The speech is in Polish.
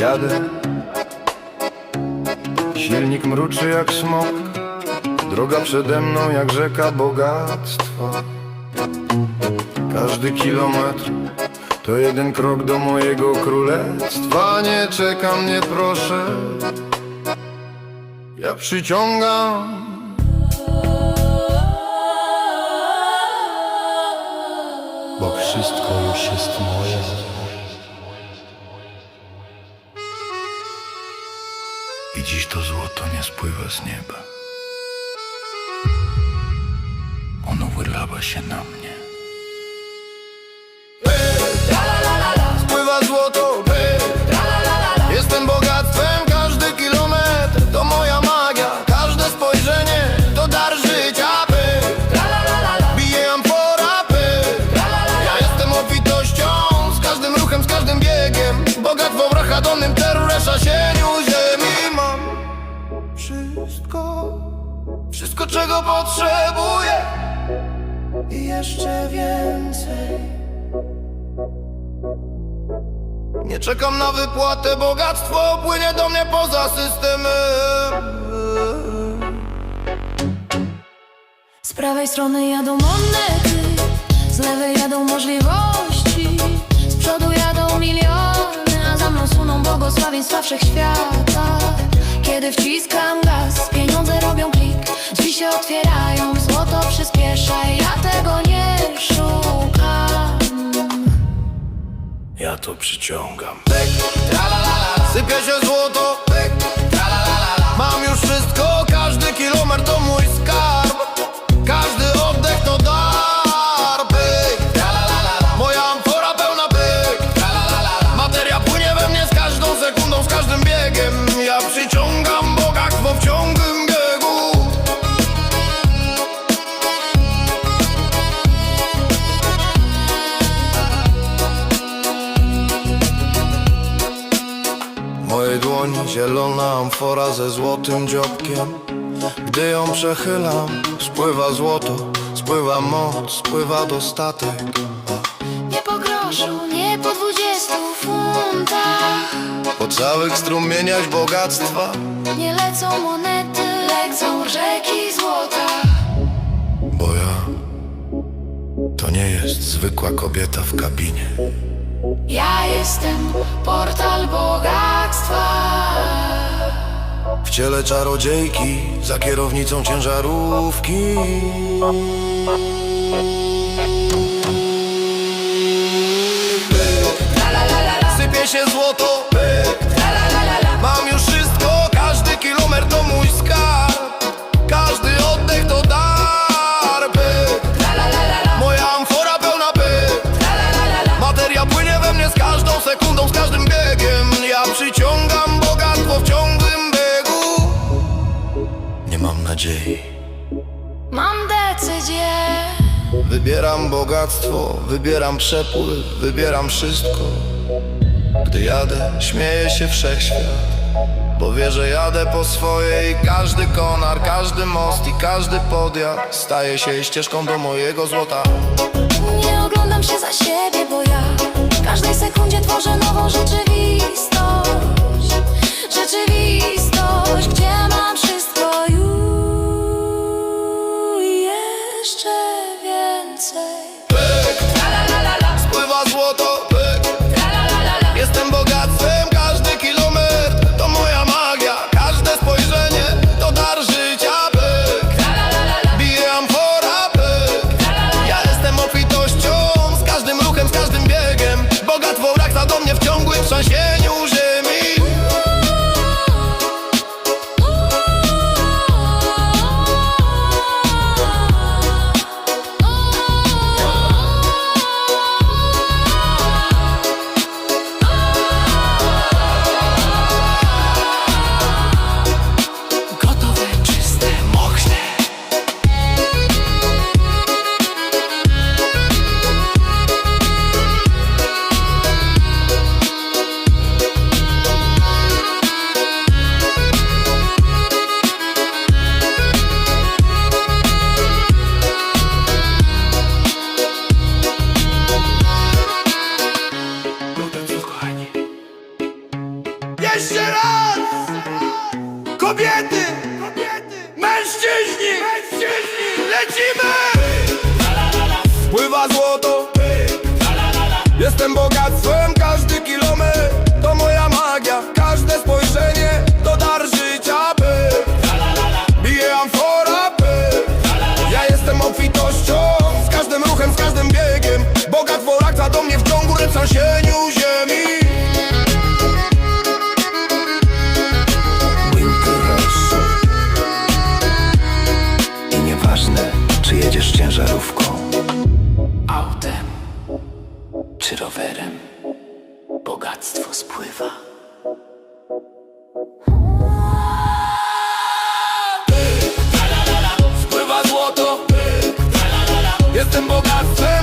Jadę Silnik mruczy jak smok Droga przede mną jak rzeka bogactwa. Każdy kilometr to jeden krok do mojego królestwa. Nie czekam, nie proszę Ja przyciągam to nie spływa z nieba. Ono wylała się na mnie czego potrzebuję. I jeszcze więcej. Nie czekam na wypłatę, bogactwo płynie do mnie poza systemem. Z prawej strony jadą monety, z lewej jadą możliwości. Z przodu jadą miliony, a za mną suną błogosławieństwa wszechświata. Kiedy wciskam się otwierają, złoto przyspiesza Ja tego nie szukam. Ja to przyciągam. Pyk, sypie się złoto. Pyk, mam już wszystko Każdy kilometr to mój Dłoni zielona amfora ze złotym dziobkiem. Gdy ją przechylam, spływa złoto, spływa moc, spływa dostatek Nie po groszu, nie po dwudziestu funtach. Po całych strumieniach bogactwa. Nie lecą monety, lecą rzeki złota. Bo ja to nie jest zwykła kobieta w kabinie Ja jestem portal bogactwa. W ciele czarodziejki, za kierownicą ciężarówki. Sypie się złoto, nadziei Mam decyzję. Wybieram bogactwo, wybieram przepływ, wybieram wszystko. Gdy jadę, śmieje się wszechświat Bo wie, że jadę po swojej Każdy konar, każdy most i każdy podjazd Staje się ścieżką do mojego złota. Nie oglądam się za siebie, bo ja W każdej sekundzie tworzę nową rzeczywistość Lecimy! Spływa złoto. Jestem bogactwem, każdy kilometr. To moja magia, każde spojrzenie To dar życia, by. Bije amfora, by. Ja jestem obfitością Z każdym ruchem, z każdym biegiem. Bogat worakca do mnie w ciągu trzęsieniu ziemi Spływa. Złoto Jestem bogactwem